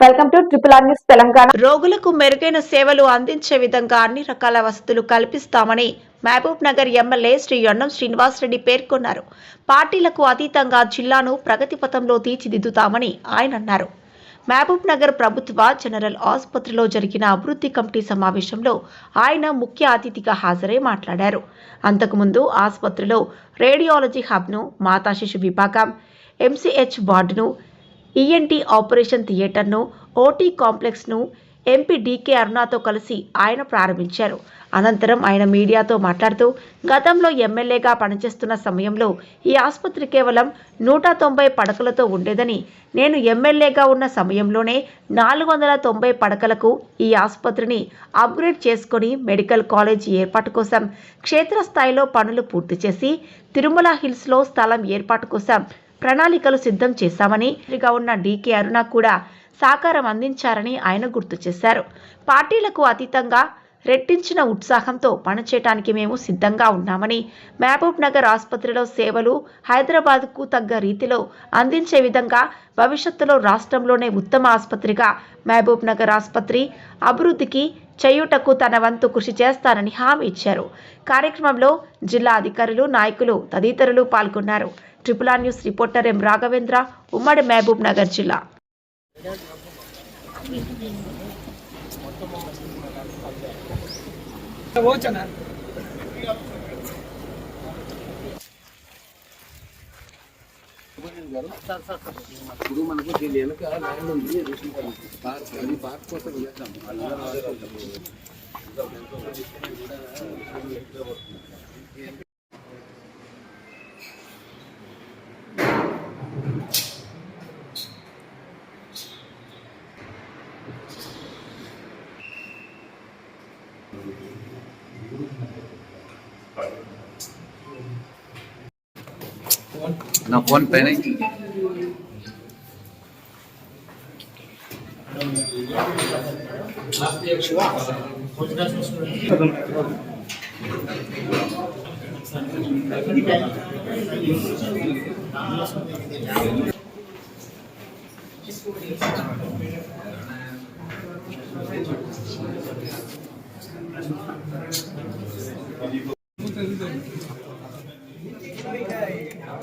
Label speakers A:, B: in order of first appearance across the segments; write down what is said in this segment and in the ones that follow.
A: Welcome to triple R news Telangana.
B: రోగులకు మెరుగైన సేవలు అందించే విధంగా అన్ని రకాల వసతులు కల్పిస్తామని మహబూబ్ నగర్ ఎమ్మెల్యే శ్రీ యొన్నం శ్రీనివాసరెడ్డి పేర్కొన్నారు. పార్టీలకు అతీతంగా జిల్లాను ప్రగతి పథంలో తీర్చిదిద్దుతామని ఆయన అన్నారు. మహబూబ్ నగర్ ప్రభుత్వ జనరల్ ఆసుపత్రిలో జరిగిన అభివృద్ధి కమిటీ సమావేశంలో ఆయన ముఖ్య అతిథిగా హాజరై మాట్లాడారు. అంతకుముందు ఆసుపత్రిలో రేడియాలజీ హబ్ను మాతా శిశు విభాగం ఎంసీహెచ్ వార్డును ఈఎన్టీ ఆపరేషన్ థియేటర్ను ఓటీ కాంప్లెక్స్ను ఎంపీ డీకే అరుణాతో కలిసి ఆయన ప్రారంభించారు. అనంతరం ఆయన మీడియాతో మాట్లాడుతూ గతంలో ఎమ్మెల్యేగా పనిచేస్తున్న సమయంలో ఈ ఆసుపత్రి కేవలం నూట తొంభై పడకలతో ఉండేదని నేను ఎమ్మెల్యేగా ఉన్న సమయంలోనే నాలుగు వందల తొంభై పడకలకు ఈ ఆసుపత్రిని అప్గ్రేడ్ చేసుకొని మెడికల్ కాలేజ్ ఏర్పాటు కోసం క్షేత్రస్థాయిలో పనులు పూర్తి చేసి తిరుమల హిల్స్లో స్థలం ఏర్పాటు కోసం ప్రణాళికలు సిద్ధం చేశామని ఉన్న డీకే అరుణ కూడా సహకారం అందించారని ఆయన గుర్తు చేశారు. పార్టీలకు అతీతంగా రెట్టించిన ఉత్సాహంతో పనిచేయటానికి మేము సిద్ధంగా ఉన్నామని మహబూబ్ నగర్ ఆసుపత్రిలో సేవలు హైదరాబాద్కు తగ్గ రీతిలో అందించే విధంగా భవిష్యత్తులో రాష్ట్రంలోనే ఉత్తమ ఆసుపత్రిగా మహబూబ్ నగర్ ఆసుపత్రి అభివృద్ధికి చేయుటకు తన వంతు కృషి చేస్తానని హామీ ఇచ్చారు. కార్యక్రమంలో జిల్లా అధికారులు నాయకులు తదితరులు పాల్గొన్నారు. Triple R news reporter M Raghavendra ఉమ్మడి మహబూబ్ నగర్ జిల్లా.
C: ఇప్పుడు మనకు దీని వెనక ల్యాండ్ ఉంది పార్క్ అది పార్క్ కోసం చేద్దాం నా ఫోన్ పైన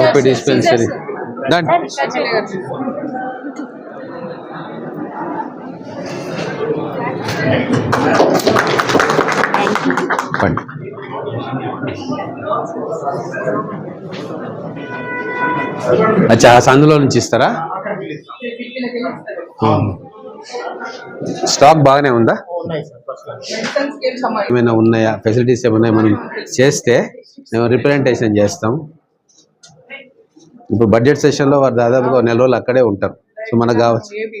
C: ఓపీ డిస్పెన్సరీ పండి అచ్చా సందులో నుంచి ఇస్తారా? స్టాక్ బాగానే ఉందా? ఏమైనా ఉన్నాయా? ఫెసిలిటీస్ ఏమైనా మనం చేస్తే మేము రిప్రజెంటేషన్ చేస్తాం. ఇప్పుడు బడ్జెట్ సెషన్లో వారు దాదాపుగా నెల రోజులు అక్కడే ఉంటారు. సో మనకు కావచ్చు
D: ఏమి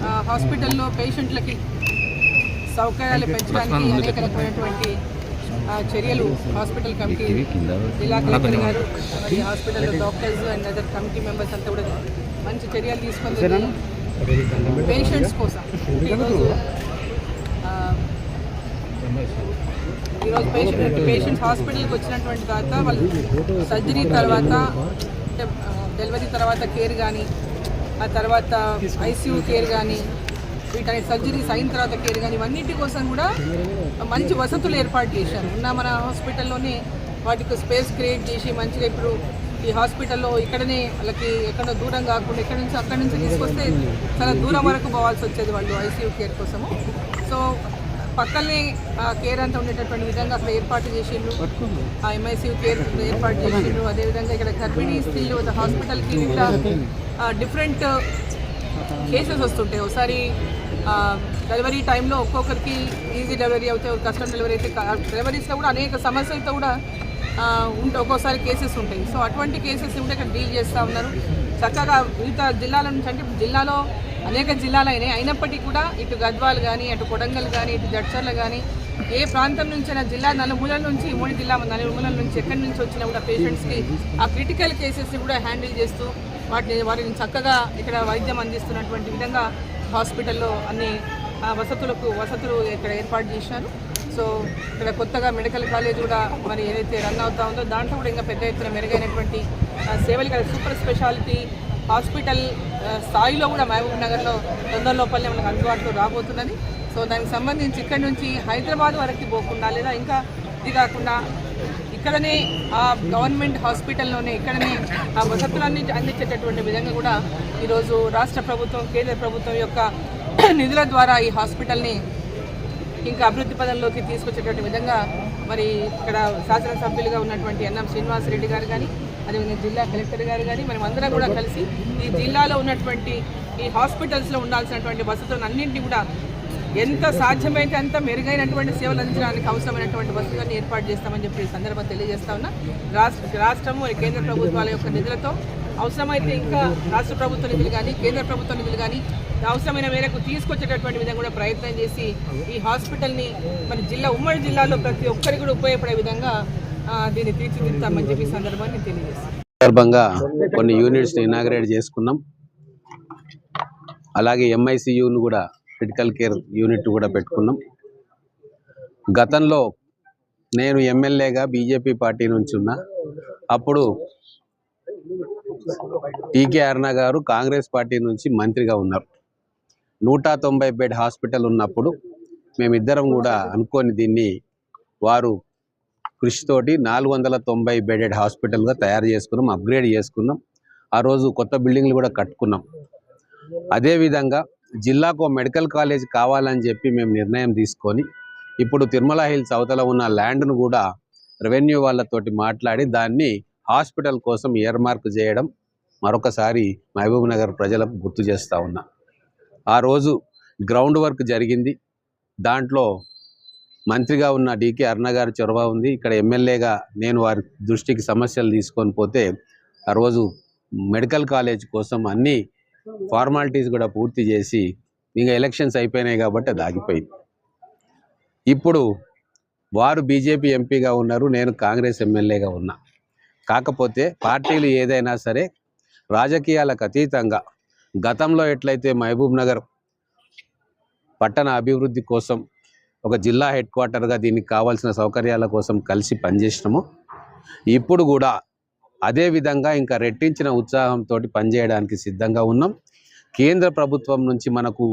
D: ఆ, హాస్పిటల్లో పేషెంట్లకి సౌకర్యాలు పెంచడానికి అనేక రకమైనటువంటి ఆ, చర్యలు హాస్పిటల్ కమిటీ జిల్లా కలెక్టర్ గారు మరి హాస్పిటల్లో doctors and other committee members అంతా కూడా మంచి చర్యలు తీసుకొని పేషెంట్స్ కోసం. ఈరోజు ఈరోజు పేషెంట్ పేషెంట్స్ హాస్పిటల్కి వచ్చినటువంటి తర్వాత వాళ్ళు సర్జరీ తర్వాత డెలివరీ తర్వాత కేర్ కానీ ఆ తర్వాత ఐసీయూ కేర్ కానీ వీటని సర్జరీస్ అయిన తర్వాత కేర్ కానీ ఇవన్నిటి కోసం కూడా మంచి వసతులు ఏర్పాటు చేశారు. ఉన్న మన హాస్పిటల్లోనే వాటికి స్పేస్ క్రియేట్ చేసి మంచిగా ఇప్పుడు ఈ హాస్పిటల్లో ఇక్కడనే వాళ్ళకి ఎక్కడో దూరం కాకుండా ఇక్కడ నుంచి అక్కడి నుంచి తీసుకొస్తే చాలా దూరం వరకు పోవాల్సి వచ్చేది వాళ్ళు ఐసీయూ కేర్ కోసము. సో పక్కనే ఆ కేర్ అంతా ఉండేటటువంటి విధంగా అక్కడ ఏర్పాటు చేసిండ్రు. ఆ ఎంఐసీ కేర్ ఏర్పాటు చేసిండ్రు. అదేవిధంగా ఇక్కడ గర్భిణీ స్త్రీలు హాస్పిటల్కి ఇట్లా డిఫరెంట్ కేసెస్ వస్తుంటాయి. ఒకసారి డెలివరీ టైంలో ఒక్కొక్కరికి ఈజీ డెలివరీ అవుతాయి కష్టం డెలివరీ అయితే డెలివరీస్లో కూడా అనేక సమస్యలతో కూడా ఉంటే ఒక్కోసారి కేసెస్ ఉంటాయి. సో అటువంటి కేసెస్ కూడా ఇక్కడ డీల్ చేస్తూ ఉన్నారు. చక్కగా మిగతా జిల్లాల నుంచి అంటే జిల్లాలో అనేక జిల్లాలు అయినాయి. అయినప్పటికీ కూడా ఇటు గద్వాలు కానీ అటు కొడంగల్ కానీ ఇటు జడ్చర్లు కానీ ఏ ప్రాంతం నుంచి అయినా జిల్లా నలుమూలల నుంచి మూడు జిల్లా నలుమూలల నుంచి ఎక్కడి నుంచి వచ్చినా కూడా పేషెంట్స్కి ఆ క్రిటికల్ కేసెస్ని కూడా హ్యాండిల్ చేస్తూ వాటిని వారిని చక్కగా ఇక్కడ వైద్యం అందిస్తున్నటువంటి విధంగా హాస్పిటల్లో అన్ని ఆ, వసతులకు వసతులు ఇక్కడ ఏర్పాటు చేసినారు. సో ఇక్కడ కొత్తగా మెడికల్ కాలేజ్ కూడా మరి ఏదైతే రన్ అవుతా ఉందో దాంట్లో కూడా ఇంకా పెద్ద ఎత్తున మెరుగైనటువంటి సేవలు కదా సూపర్ స్పెషాలిటీ హాస్పిటల్ స్థాయిలో కూడా మహబూబ్ నగర్లో తొందర లోపలనే మనకు అందుబాటులో రాబోతున్నది. సో దానికి సంబంధించి ఇక్కడ నుంచి హైదరాబాద్ వరకు పోకుండా లేదా ఇంకా ఇది కాకుండా ఇక్కడనే ఆ గవర్నమెంట్ హాస్పిటల్లోనే ఇక్కడనే ఆ వసతులన్నీ అందించేటటువంటి విధంగా కూడా ఈరోజు రాష్ట్ర ప్రభుత్వం కేంద్ర ప్రభుత్వం యొక్క నిధుల ద్వారా ఈ హాస్పిటల్ని ఇంకా అభివృద్ధి పదంలోకి తీసుకొచ్చేటువంటి విధంగా మరి ఇక్కడ శాసనసభ్యులుగా ఉన్నటువంటి ఎన్ఎం శ్రీనివాసరెడ్డి గారు కానీ అదేవిధంగా జిల్లా కలెక్టర్ గారు కానీ మనం అందరం కూడా కలిసి ఈ జిల్లాలో ఉన్నటువంటి ఈ హాస్పిటల్స్లో ఉండాల్సినటువంటి వసతులను అన్నింటినీ కూడా ఎంత సాధ్యమైతే అంత మెరుగైనటువంటి సేవలు అందించడానికి అవసరమైనటువంటి వసతులను ఏర్పాటు చేస్తామని చెప్పి ఈ సందర్భంగా తెలియజేస్తా ఉన్నా. రాష్ట్ర రాష్ట్రం మరి కేంద్ర ప్రభుత్వాల యొక్క నిధులతో అవసరమైతే ఇంకా రాష్ట్ర ప్రభుత్వ నిధులు కానీ కేంద్ర ప్రభుత్వ నిధులు కానీ అవసరమైన మేరకు తీసుకొచ్చేటటువంటి విధంగా కూడా ప్రయత్నం చేసి ఈ హాస్పిటల్ని మరి జిల్లా ఉమ్మడి జిల్లాలో ప్రతి ఒక్కరికి కూడా ఉపయోగపడే విధంగా దీన్ని తీర్చిదిద్దామని చెప్పి సందర్భాన్ని తెలియజేస్తాను
C: సందర్భంగా కొన్ని యూనిట్స్ని ఇనాగ్రేట్ చేసుకున్నాం. అలాగే ఎంఐసియును కూడా క్రిటికల్ కేర్ యూనిట్ కూడా పెట్టుకున్నాం. గతంలో నేను ఎమ్మెల్యేగా బీజేపీ పార్టీ నుంచి ఉన్నా అప్పుడు టీకే అరుణ గారు కాంగ్రెస్ పార్టీ నుంచి మంత్రిగా ఉన్నారు. నూట తొంభై బెడ్ హాస్పిటల్ ఉన్నప్పుడు మేమిద్దరం కూడా అనుకోని దీన్ని వారు కృషితోటి నాలుగు వందల తొంభై బెడెడ్ హాస్పిటల్గా తయారు చేసుకున్నాం అప్గ్రేడ్ చేసుకున్నాం. ఆ రోజు కొత్త బిల్డింగ్లు కూడా కట్టుకున్నాం. అదేవిధంగా జిల్లాకు మెడికల్ కాలేజ్ కావాలని చెప్పి మేము నిర్ణయం తీసుకొని ఇప్పుడు తిరుమల హిల్స్ అవతల ఉన్న ల్యాండ్ను కూడా రెవెన్యూ వాళ్ళతోటి మాట్లాడి దాన్ని హాస్పిటల్ కోసం ఇయర్మార్క్ చేయడం మరొకసారి మహబూబ్ నగర్ ప్రజలకు గుర్తు చేస్తూ ఉన్నా. ఆ రోజు గ్రౌండ్ వర్క్ జరిగింది. దాంట్లో మంత్రిగా ఉన్న డికే అరుణ గారి చొరవ ఉంది. ఇక్కడ ఎమ్మెల్యేగా నేను వారి దృష్టికి సమస్యలు తీసుకొని పోతే ఆ రోజు మెడికల్ కాలేజ్ కోసం అన్ని ఫార్మాలిటీస్ కూడా పూర్తి చేసి ఇంకా ఎలక్షన్స్ అయిపోయినాయి కాబట్టి అది ఆగిపోయింది. ఇప్పుడు వారు బీజేపీ ఎంపీగా ఉన్నారు. నేను కాంగ్రెస్ ఎమ్మెల్యేగా ఉన్నా. కాకపోతే పార్టీలు ఏదైనా సరే రాజకీయాలకు అతీతంగా గతంలో ఎట్లయితే మహబూబ్ నగర్ పట్టణ అభివృద్ధి కోసం ఒక జిల్లా హెడ్ క్వార్టర్గా దీనికి కావాల్సిన సౌకర్యాల కోసం కలిసి పనిచేసినాము. ఇప్పుడు కూడా అదే విధంగా ఇంకా రెట్టించిన ఉత్సాహంతో పనిచేయడానికి సిద్ధంగా ఉన్నాం. కేంద్ర ప్రభుత్వం నుంచి మనకు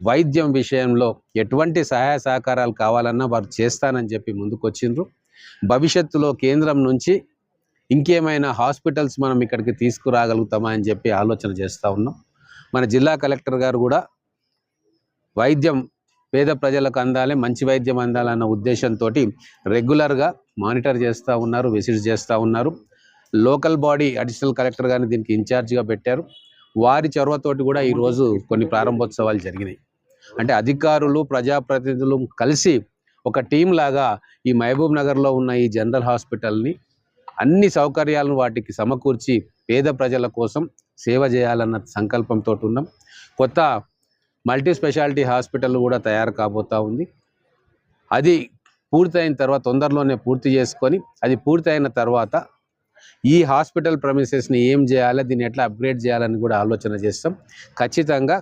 C: వైద్యం విషయంలో ఎటువంటి సహాయ సహకారాలు కావాలన్నా వారు చేస్తానని చెప్పి ముందుకొచ్చిండ్రు. భవిష్యత్తులో కేంద్రం నుంచి ఇంకేమైనా హాస్పిటల్స్ మనం ఇక్కడికి తీసుకురాగలుగుతామా అని చెప్పి ఆలోచన చేస్తూ ఉన్నాం. మన జిల్లా కలెక్టర్ గారు కూడా వైద్యం పేద ప్రజలకు అందాలి మంచి వైద్యం అందాలన్న ఉద్దేశంతో రెగ్యులర్గా మానిటర్ చేస్తూ ఉన్నారు విజిట్ చేస్తూ ఉన్నారు. లోకల్ బాడీ అడిషనల్ కలెక్టర్ గారిని దీనికి ఇన్ఛార్జిగా పెట్టారు. వారి చొరవతోటి కూడా ఈరోజు కొన్ని ప్రారంభోత్సవాలు జరిగినాయి. అంటే అధికారులు ప్రజాప్రతినిధులు కలిసి ఒక టీం లాగా ఈ మహబూబ్ నగర్లో ఉన్న ఈ జనరల్ హాస్పిటల్ని అన్ని సౌకర్యాలను వాటికి సమకూర్చి పేద ప్రజల కోసం సేవ చేయాలన్న సంకల్పంతో ఉన్నాం. కొత్త మల్టీ స్పెషాలిటీ హాస్పిటల్ కూడా తయారు కాబోతా ఉంది. అది పూర్తయిన తర్వాత తొందరలోనే పూర్తి చేసుకొని అది పూర్తయిన తర్వాత ఈ హాస్పిటల్ ప్రమిసెస్ని ఏం చేయాలి దీన్ని ఎట్లా అప్గ్రేడ్ చేయాలని కూడా ఆలోచన చేస్తాం. ఖచ్చితంగా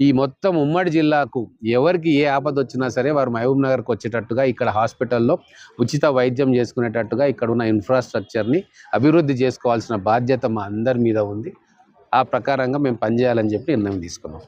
C: ఈ మొత్తం ఉమ్మడి జిల్లాకు ఎవరికి ఏ ఆపద వచ్చినా సరే వారు మహబూబ్ నగర్కి వచ్చేటట్టుగా ఇక్కడ హాస్పిటల్లో ఉచిత వైద్యం చేసుకునేటట్టుగా ఇక్కడ ఉన్న ఇన్ఫ్రాస్ట్రక్చర్ని అభివృద్ధి చేసుకోవాల్సిన బాధ్యత మా అందరి మీద ఉంది. ఆ ప్రకారంగా మేము పనిచేయాలని చెప్పి నిర్ణయం తీసుకున్నాం.